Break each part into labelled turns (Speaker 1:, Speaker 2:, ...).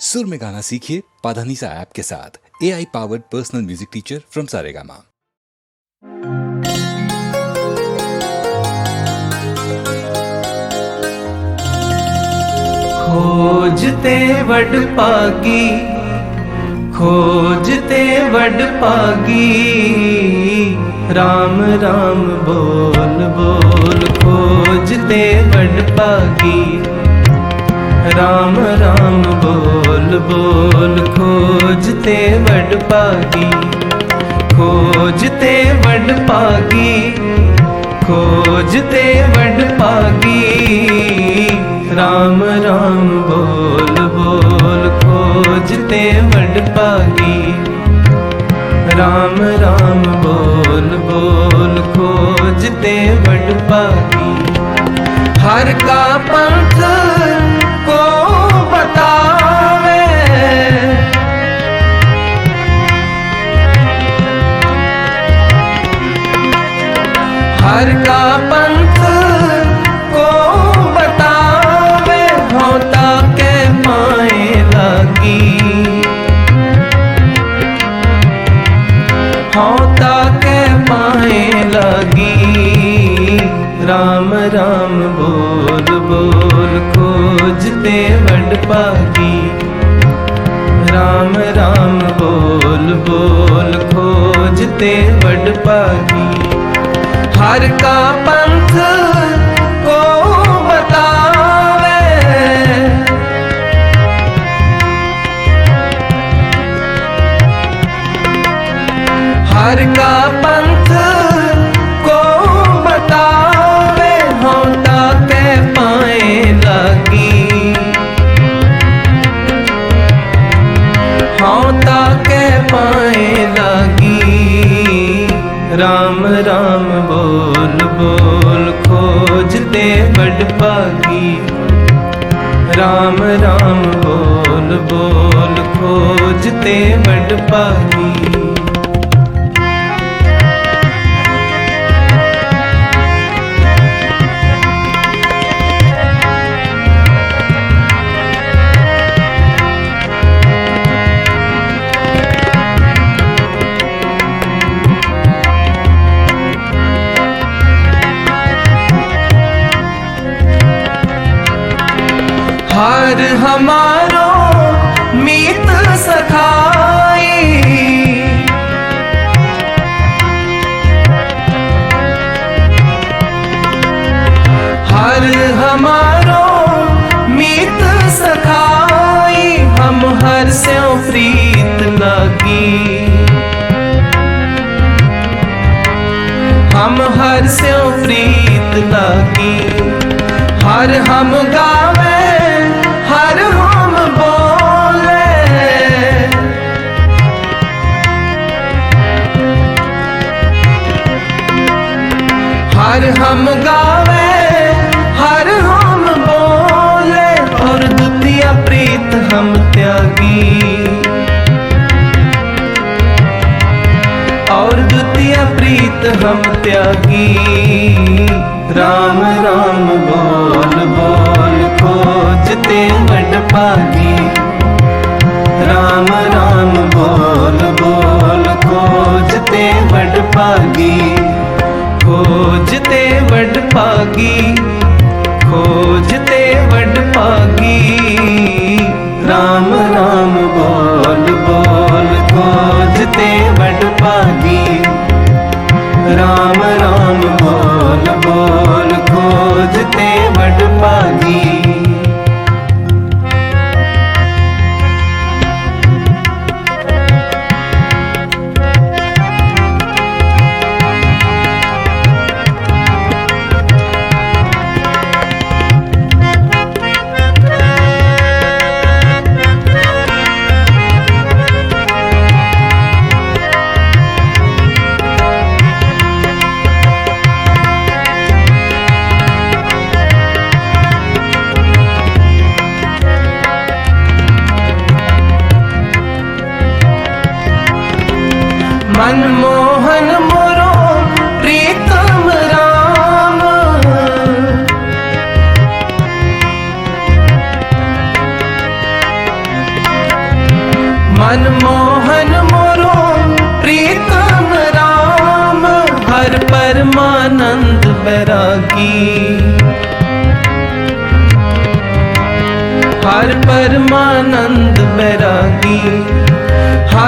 Speaker 1: सुर में गाना सीखिए पाधानीसा ऐप के साथ। A I powered personal music teacher from Saregama
Speaker 2: खोजते वड पागी, खोजते वड पागी। राम राम, बोल बोल, खोजते वड पागी। ਰਾਮ ਰਾਮ ਬੋਲ ਬੋਲ ਖੋਜ ਤੇ ਵਡ ਪਾਗੀ ਖੋਜਤੇ ਵਡ ਪਾਗੀ ਖੋਜਤੇ ਵਡ ਪਾਗੀ ਰਾਮ ਰਾਮ ਬੋਲ ਬੋਲ ਖੋਜ ਤੇ ਵਡ ਪਾਗੀ ਰਾਮ ਰਾਮ ਬੋਲ ਬੋਲ ਖੋਜ ਤੇ ਵਡ ਪਾਗੀ ਹਰ ਕਾ ਪੰਥ हर का पंथ को बतावे होता के माए लगी होता के माए लगी राम राम बोल बोल खोजते वड पागी राम राम बोल बोल खोजते वड पागी ਹਰ ਕਾ ਪੰਥ ਰਾਮ ਰਾਮ ਬੋਲ ਬੋਲ ਖੋਜ ਤੇ ਵਡ ਪਾਈ ਹਰ ਹਮ ਗਾਵੇ, ਹਰ ਹਮ ਬੋਲੇ। ਹਰ ਹਮ ਗਾਵੇ, ਹਰ ਹਮ ਬੋਲੇ। ਔਰ ਦੁਤੀਆ ਪ੍ਰੀਤ ਹਮ ਤਿਆਗੀ। ਔਰ ਦੁਤੀਆ ਪ੍ਰੀਤ ਹਮ ਤਿਆਗੀ। ਰਾਮ ਰਾਮ ਬੋਲ ਬੋਲ ਖੋਜ ਤੇ ਵਡ ਪਾਗੀ ਰਾਮ ਰਾਮ ਬੋਲ ਬੋਲ ਖੋਜ ਤੇ ਵਡ ਪਾਗੀ ਖੋਜ ਤੇ ਵਡ ਪਾਗੀ ਖੋਜ ਤੇ ਵਡ ਪਾਗੀ ਰਾਮ ਰਾਮ ਬੋਲ ਬੋਲ ਖੋਜ ਤੇ ਵਡ ਪਾਗੀ ਰਾਮ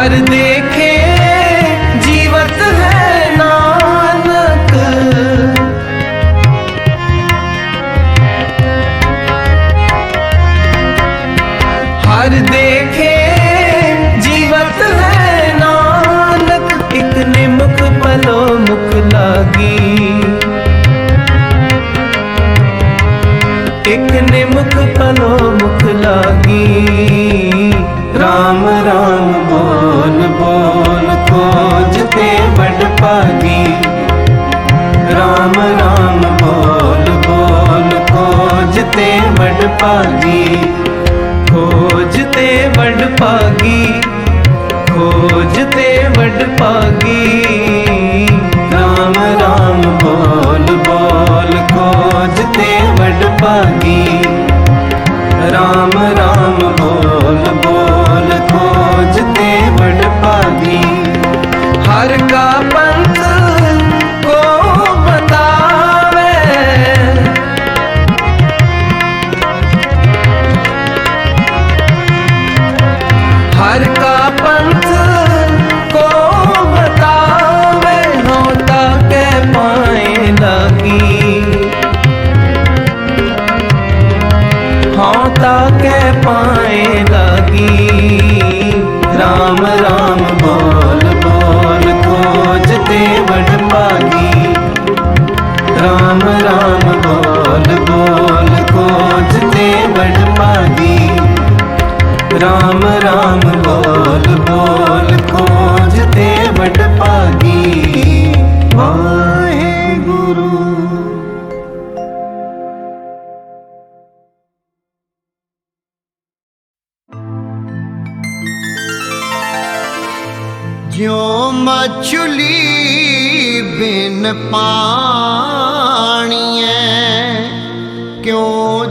Speaker 2: ਹਰ ਦੇਖੇ ਜੀਵਤ ਹੈ ਨਾਨਕ ਹਰ ਦੇਖੇ ਜੀਵਤ ਹੈ ਨਾਨਕ ਇੱਕ ਨਿਮੁਖ ਪਲੋ ਮੁਖ ਲਾਗੀ ਇਕ ਨਿਮੁਖ ਪਲੋ ਮੁਖ ਲਾਗੀ ਤੇ ਵਡ ਭਾਗੀ, ਖੋਜ ਤੇ ਵਡ ਭਾਗੀ, ਖੋਜ ਤੇ ਵਡ ਭਾਗੀ। ਰਾਮ ਰਾਮ ਬੋਲ ਬੋਲ, ਖੋਜ ਤੇ ਵਡ ਭਾਗੀ।
Speaker 3: ਰਾਮ ਰਾਮ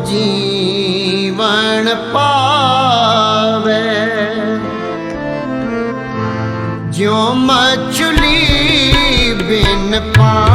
Speaker 3: ਜੀਵਨ ਪਾਵੇ। ਜਿਉ ਮਛਲੀ ਬਿਨ
Speaker 4: ਪਾ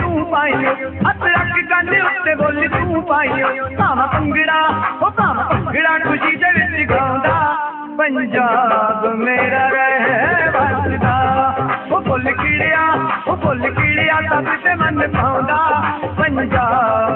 Speaker 4: ਤੂੰ ਪਾਇਓ ਅਦਰਕ ਗੰਨੇ ਉੱਤੇ ਬੋਲੀ ਤੂੰ ਪਾਈਓ। ਭਾਵਾਂ ਭੰਗੜਾ ਉਹ ਭਾਵਾਂ ਪੰਗੜਾ ਖੁਸ਼ੀ ਦੇ ਵਿੱਚ ਗਾਉਂਦਾ। ਪੰਜਾਬ ਮੇਰਾ ਰਹਿ ਵਸਦਾ। ਉਹ ਫੁੱਲ ਕੀੜਿਆ ਉਹ ਫੁੱਲ ਕੀੜਿਆ ਤਾਂ ਤੇ ਮਨ ਪਾਉਂਦਾ। ਪੰਜਾਬ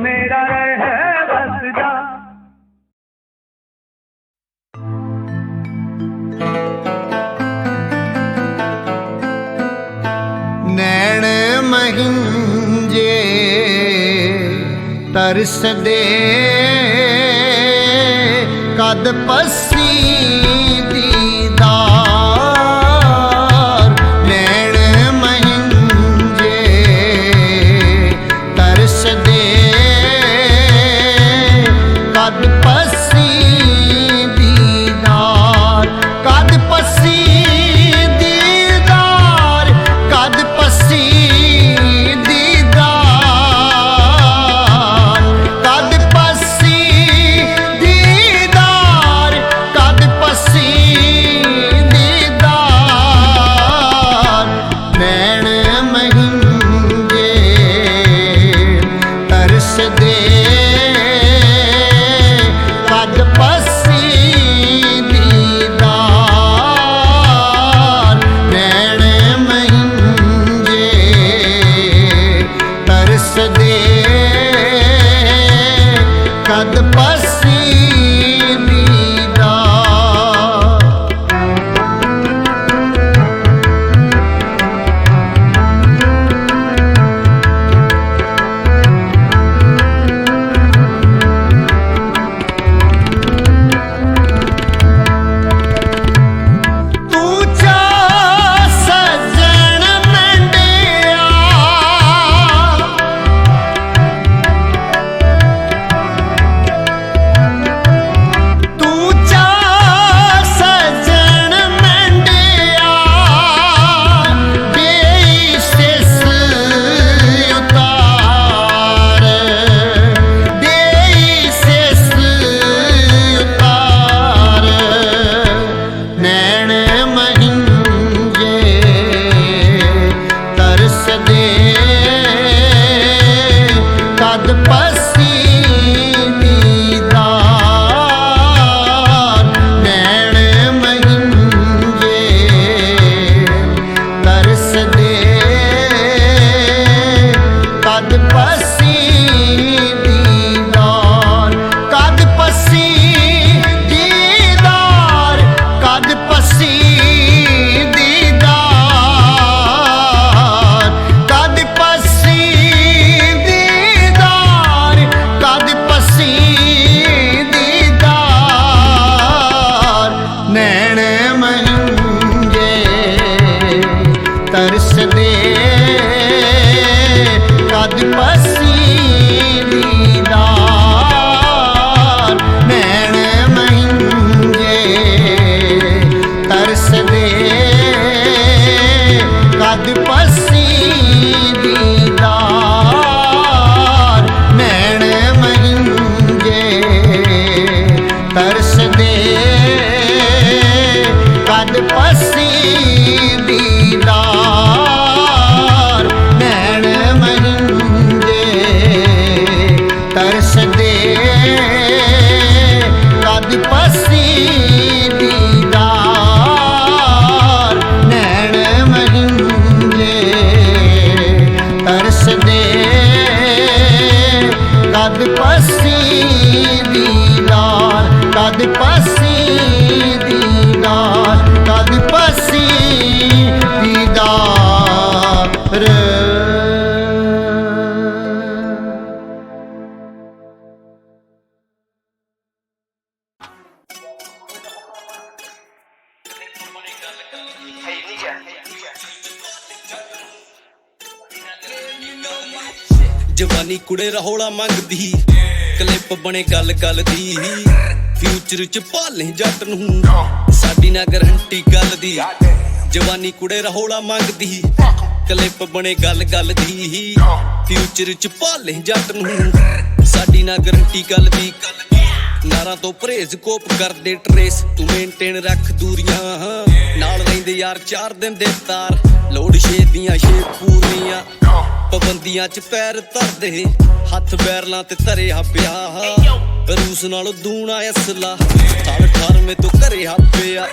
Speaker 4: ਮੇਰਾ ਰਹਿ ਵਸਦਾ
Speaker 3: ਨੈਣ ਮਹਿੰਜੇ ਤਰਸਦੇ। ਕਦ ਪਸ ਨੈਣ ਕਦ ਪਸੀ ਦੀਦਾਰ ਕਦ ਪਸੀ ਦੀਦਾਰ ਕਦ ਪਸੀ
Speaker 5: ਜਵਾਨੀ ਮੰਗਦੀ। ਕਲਿੱਪ ਬਣੇ ਗੱਲ ਗੱਲ ਦੀ। ਫਿਊਚਰ ਚ ਭਾਲੇ ਜੱਟ ਨੂੰ। ਸਾਡੀ ਨਾ ਗਰੰਟੀ ਗੱਲ ਦੀ। ਜਵਾਨੀ ਕੁੜੇ ਰਹੋਲਾ ਮੰਗਦੀ। ਕਲਿੱਪ ਬਣੇ ਗੱਲ ਗੱਲ ਦੀ। ਫਿਊਚਰ ਚ ਭਾਲੇ ਜੱਟ ਨੂੰ। ਸਾਡੀ ਨਾ ਗਰੰਟੀ ਗੱਲ ਦੀ। ਨਾਰਾਂ ਤੋਂ ਪਰਹੇਜ਼ ਕੋਪ ਕਰਦੇ ਟਰੇਸ ਤੂੰ ਮੇਨਟੇਨ ਰੱਖ ਦੂਰੀਆਂ। ਨਾਲ ਰਹਿੰਦੇ ਯਾਰ, ਚਾਰ ਦਿਨ ਦੇ ਤਾਰ। ਲੋੜ ਛੇ ਦੀਆਂ ਛੇ ਪੂਰੀਆਂ। ਪਾਬੰਦੀਆਂ ਚ ਪੈਰ ਧਰਦੇ। ਹੱਥ ਬੈਰਲਾਂ ਤੇ ਧਰਿਆ ਪਿਆ ਰੂਸ ਨਾਲ ਦੂਣਾ ਅਸਲਾ। ਸਾਲ 18 ਤੋਂ ਘਰੇ ਹਾਪਿਆ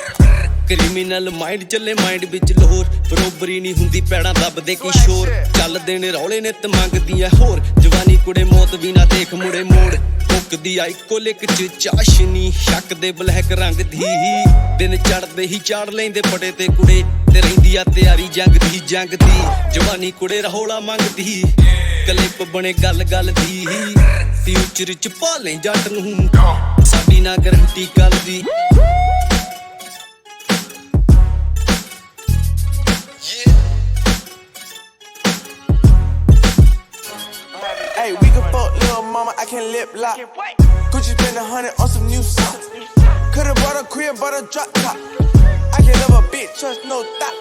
Speaker 5: ਕ੍ਰਿਮੀਨਲ ਮਾਈਂਡ ਚੱਲੇ ਮਾਈਂਡ ਵਿੱਚ ਲੋਰ ਬਰੋਬਰੀ ਨਹੀਂ ਹੁੰਦੀ, ਪੈੜਾਂ ਦੱਬਦੇ ਕੀ ਸ਼ੋਰ। ਚੱਲਦੇ ਨੇ ਰੌਲੇ ਨੇ ਤੇ ਮੰਗਦੀਆਂ ਹੋਰ। ਜਵਾਨੀ ਕੁੜੇ ਮੌਤ ਵੀ ਨਾ ਦੇਖ ਮੁੜੇ ਮੋੜ। ਮੁੱਕਦੀ ਆ ਇੱਕੋ ਚ, ਚਾਸ਼ਨੀ ਸ਼ੱਕ ਦੇ ਬਲੈਕ ਰੰਗ ਦੀ। ਦਿਨ ਚੜਦੇ ਹੀ ਚਾੜ ਲੈਂਦੇ ਪਟੇ ਤੇ ਕੁੜੇ। ਤੇ ਰਹਿੰਦੀ ਆ ਤਿਆਰੀ ਜੰਗ ਦੀ ਜੰਗ ਦੀ। ਜਵਾਨੀ ਕੁੜੇ ਰਹੋਲਾ ਮੰਗਦੀ। ਕਲਿੱਪ ਬਣੇ ਗੱਲ ਗੱਲ ਦੀ। ਫਿਊਚਰ ਚ ਭਾਲੇ ਜੱਟ ਨੂੰ। ਸਾਡੀ ਨਾ ਗਰੰਟੀ ਕੱਲ ਦੀ।
Speaker 6: Mama, I can lip lock. Gucci spend a hundred on some new socks. Could've bought a crib, but a drop top. I can love a bitch, trust no thought.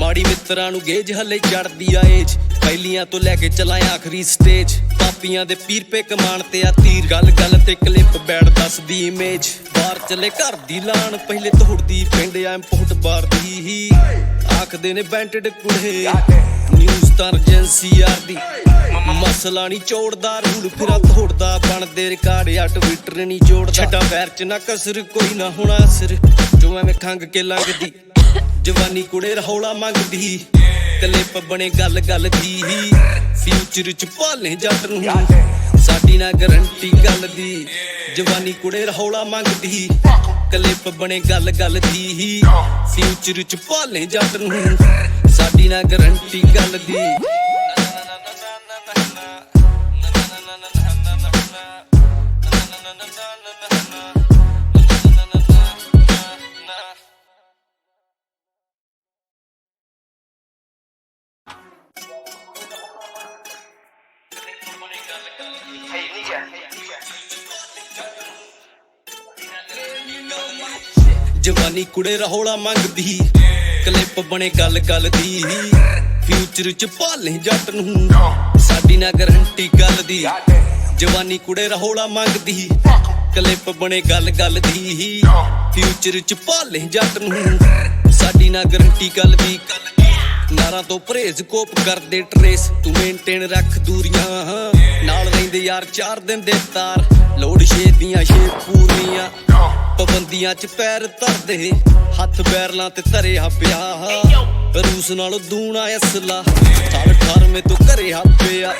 Speaker 5: ਮਾੜੀ ਮਿੱਤਰਾਂ ਨੂੰ gauge ਹੱਲੇ ਚੜਦੀ ਆ age ਪਹਿਲੀਆਂ ਤੋਂ ਲੈ ਕੇ ਚਲਾਂ ਆਖਰੀ ਸਟੇਜ ਪਾਪੀਆਂ ਦੇ ਪੀਰ ਪੇ ਕਮਾਨ ਤੇ ਆ ਤੀਰ ਗੱਲ ਗੱਲ ਤੇ ਕਲਿੱਪ ਬੈੜ ਦੱਸਦੀ ਇਮੇਜ ਬਾਹਰ ਚੱਲੇ ਘਰ ਦੀ ਲਾਣ ਪਹਿਲੇ ਤੋੜਦੀ ਪਿੰਡ ਆ ਇੰਪੋਰਟ ਬਾਰ ਦੀ ਹੀ ਆਖਦੇ ਨੇ ਬੈਂਟਡ ਕੁੜੇ ਤਾਂ ਏਜੰਸੀ ਯਾਰ ਦੀ ਮਸਲਾ ਨਹੀਂ ਚੋੜਦਾ ਰੂਲ ਫਿਰਾ ਤੋੜਦਾ ਬਣਦੇ ਰਿਕਾਰਡ ਆ ਟਵਿੱਟਰ ਨਹੀਂ ਜੋੜਦਾ। ਛੱਡਾ ਪੈਰ ਚ ਨਾ ਕਸਰ, ਕੋਈ ਨਾ ਹੋਣਾ ਅਸਰ। ਜੋ ਐਵੇਂ ਖੰਗ ਕੇ ਲੰਘਦੀ, ਜਵਾਨੀ ਕੁੜੇ ਰਹੌਲਾ ਮੰਗਦੀ। ਕਲਿੱਪ ਬਣੇ ਗੱਲ ਗੱਲ ਦੀ ਫਿਊਚਰ ਚ ਭਾਲੇ ਜੱਟ ਨੂੰ। ਸਾਡੀ ਨਾ ਗਰੰਟੀ ਗੱਲ ਦੀ। ਜਵਾਨੀ ਕੁੜੇ ਰਹੌਲਾ ਮੰਗਦੀ। ਕਲਿੱਪ ਬਣੇ ਗੱਲ ਗੱਲ ਦੀ ਫਿਊਚਰ ਚ ਭਾਲੇ ਜੱਟ ਨੂੰ। ਸਾਡੀ ਨਾ ਗਰੰਟੀ ਗੱਲ ਦੀ। ਜਵਾਨੀ ਕੁੜੇ ਰਹੋਲਾ ਮੰਗਦੀ। ਕਲਿੱਪ ਬਣੇ ਗੱਲ ਗੱਲ ਦੀ। ਫਿਊਚਰ ਚ ਭਾਲੇ ਜੱਟ ਨੂੰ। ਸਾਡੀ ਨਾ ਗਰੰਟੀ ਗੱਲ ਦੀ। ਜਵਾਨੀ ਕੁੜੇ ਰਹੋਲਾ ਮੰਗਦੀ। ਕਲਿੱਪ ਬਣੇ ਗੱਲ ਗੱਲ ਦੀ। ਫਿਊਚਰ ਚ ਭਾਲੇ ਜੱਟ ਨੂੰ। ਸਾਡੀ ਨਾ ਗਰੰਟੀ ਗੱਲ ਦੀ। ਨਾਰਾਂ ਤੋਂ ਪਰਹੇਜ਼ ਕੋਪ ਕਰਦੇ ਟਰੇਸ ਤੂੰ ਮੇਨਟੇਨ ਰੱਖ ਦੂਰੀਆਂ। ਨਾਲ ਰਹਿੰਦੇ ਯਾਰ, ਚਾਰ ਦਿਨ ਦੇ ਤਾਰ। ਲੋੜ ਛੇ ਦੀਆਂ ਛੇ ਪੂਰੀਆਂ। ਪਾਬੰਦੀਆਂ ਚ ਪੈਰ ਧਰਦੇ। ਹੱਥ ਬੈਰਲਾਂ ਤੇ ਧਰਿਆ ਪਿਆ। ਰੂਸ ਨਾਲ ਦੂਣਾ ਅਸਲਾ। ਸਾਲ 18 ਤੋਂ ਘਰੇ ਹਾਪਿਆ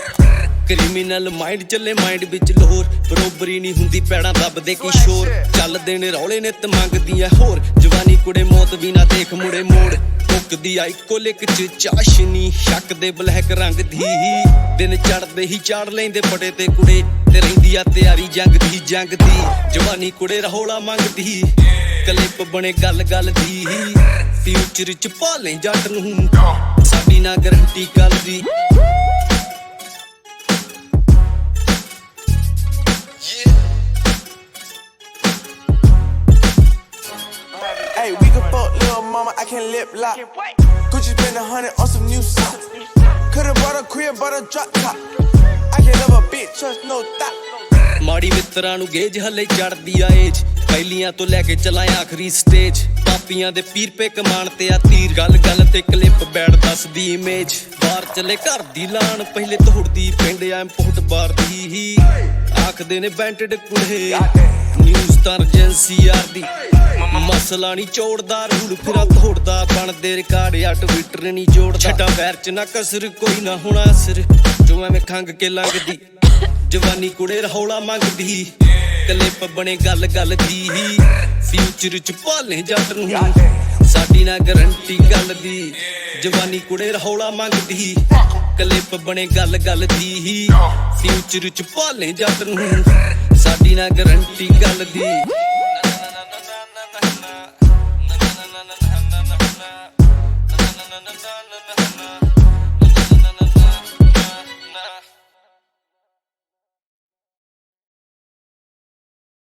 Speaker 5: ਕ੍ਰਿਮੀਨਲ ਮਾਈਂਡ ਚੱਲੇ ਮਾਈਂਡ ਵਿੱਚ ਲਾਹੌਰ ਬਰੋਬਰੀ ਨਹੀਂ ਹੁੰਦੀ ਪੈੜਾਂ ਦੱਬਦੇ ਕੀ ਸ਼ੋਰ। ਚੱਲਦੇ ਨੇ ਰੌਲੇ ਨੇ ਤੇ ਮੰਗਦੀਆਂ ਹੋਰ। ਜਵਾਨੀ ਕੁੜੇ ਮੌਤ ਵੀ ਨਾ ਦੇਖ ਮੁੜੇ ਮੋੜ। ਮੁੱਕਦੀ ਆ ਇੱਕੋ ਲਿਕ ਚ ਚਾਸ਼ਨੀ ਸ਼ੱਕ ਦੇ ਬਲੈਕ ਰੰਗ ਦੀ। ਦਿਨ ਚੜਦੇ ਹੀ ਚਾੜ ਲੈਂਦੇ ਫੜੇ ਤੇ ਕੁੜੇ, ਤੇ ਰਹਿੰਦੀ ਆ ਤਿਆਰੀ ਜੰਗ ਦੀ ਜੰਗ ਦੀ। ਜਵਾਨੀ ਕੁੜੇ ਰਹੋਲਾ ਮੰਗਦੀ। ਕਲਿੱਪ ਬਣੇ ਗੱਲ ਗੱਲ ਦੀ। ਫਿਊਚਰ ਚ ਭਾਲੇ ਜੱਟ ਨੂੰ। ਸਾਡੀ ਨਾ ਗਰੰਟੀ ਕੱਲ ਦੀ।
Speaker 6: Mama, I can lip lock. Gucci spend a hundred on some new socks. Could've bought a crib, but a drop top. I can love a bitch, trust no thought.
Speaker 5: ਮਾੜੀ ਮਿੱਤਰਾਂ ਨੂੰ gauge ਹੱਲੇ ਚੜਦੀ ਆ age ਪਹਿਲੀਆਂ ਤੋਂ ਲੈ ਕੇ ਚਲਾਂ ਆਖਰੀ ਸਟੇਜ ਪਾਪੀਆਂ ਦੇ ਪੀਰ ਪੇ ਕਮਾਨ ਤੇ ਆ ਤੀਰ ਗੱਲ ਗੱਲ ਤੇ ਕਲਿੱਪ ਬੈੜ ਦੱਸਦੀ ਇਮੇਜ ਬਾਹਰ ਚੱਲੇ ਘਰ ਦੀ ਲਾਣ ਪਹਿਲੇ ਤੋੜਦੀ ਪਿੰਡ ਆ ਇੰਪੋਰਟ ਬਾਰ ਦੀ ਹੀ ਆਖਦੇ ਨੇ ਬੈਂਟਡ ਕੁੜੇ ਨਿਊਜ਼ ਤਾਂ ਏਜੰਸੀ ਯਾਰ ਦੀ ਮਸਲਾ ਨਹੀਂ ਚੋੜਦਾ, ਰੂਲ ਫਿਰਾ ਤੋੜਦਾ। ਬਣਦੇ ਰਿਕਾਰਡ, ਆ ਟਵਿੱਟਰ ਨਹੀਂ ਜੋੜਦਾ। ਛੱਡਾ ਪੈਰ ਚ ਨਾ ਕਸਰ, ਕੋਈ ਨਾ ਹੋਣਾ ਅਸਰ। ਜੋ ਐਵੇਂ ਖੰਗ ਕੇ ਲੰਘਦੀ। ਜਵਾਨੀ ਕੁੜੇ ਰਹੌਲਾ ਮੰਗਦੀ। ਕਲਿੱਪ ਬਣੇ ਗੱਲ ਗੱਲ ਦੀ। ਫਿਊਚਰ ਚ ਭਾਲੇ ਜੱਟ ਨੂੰ। ਸਾਡੀ ਨਾ ਗਰੰਟੀ ਗੱਲ ਦੀ। ਜਵਾਨੀ ਕੁੜੇ ਰਹੌਲਾ ਮੰਗਦੀ। ਕਲਿੱਪ ਬਣੇ ਗੱਲ ਗੱਲ ਦੀ ਹੀ। ਫਿਊਚਰ ਚ ਭਾਲੇ ਜੱਟ ਨੂੰ। ਸਾਡੀ ਨਾ ਗਰੰਟੀ ਗੱਲ ਦੀ।